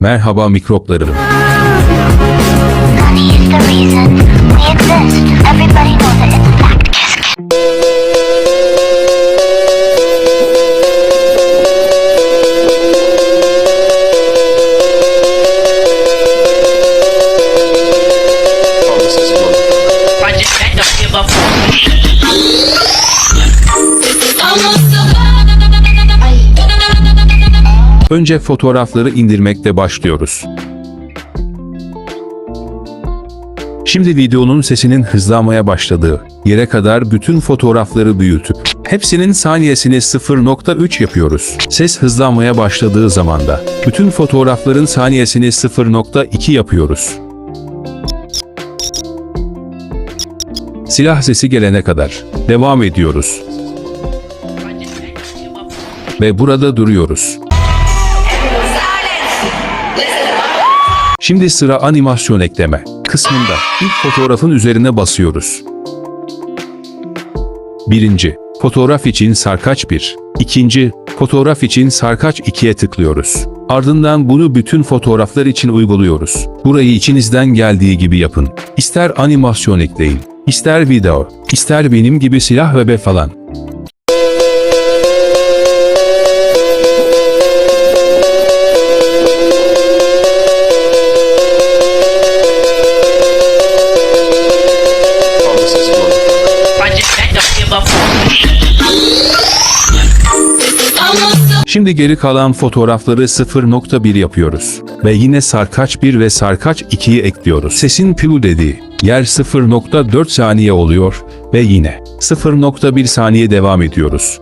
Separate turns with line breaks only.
Merhaba
kiss.
I just give
Önce fotoğrafları indirmekle başlıyoruz. Şimdi videonun sesinin hızlanmaya başladığı yere kadar bütün fotoğrafları büyütüp hepsinin saniyesini 0.3 yapıyoruz. Ses hızlanmaya başladığı zaman da bütün fotoğrafların saniyesini 0.2 yapıyoruz. Silah sesi gelene kadar devam ediyoruz ve burada duruyoruz. Şimdi sıra animasyon ekleme kısmında ilk fotoğrafın üzerine basıyoruz. Birinci, fotoğraf için sarkaç 1. İkinci, fotoğraf için sarkaç 2'ye tıklıyoruz. Ardından bunu bütün fotoğraflar için uyguluyoruz. Burayı içinizden geldiği gibi yapın. İster animasyon ekleyin, ister video, ister benim gibi silah ve be falan. Şimdi geri kalan fotoğrafları 0.1 yapıyoruz. Ve yine sarkaç 1 ve sarkaç 2'yi ekliyoruz. Sesin piu dediği yer 0.4 saniye oluyor ve yine 0.1 saniye devam ediyoruz.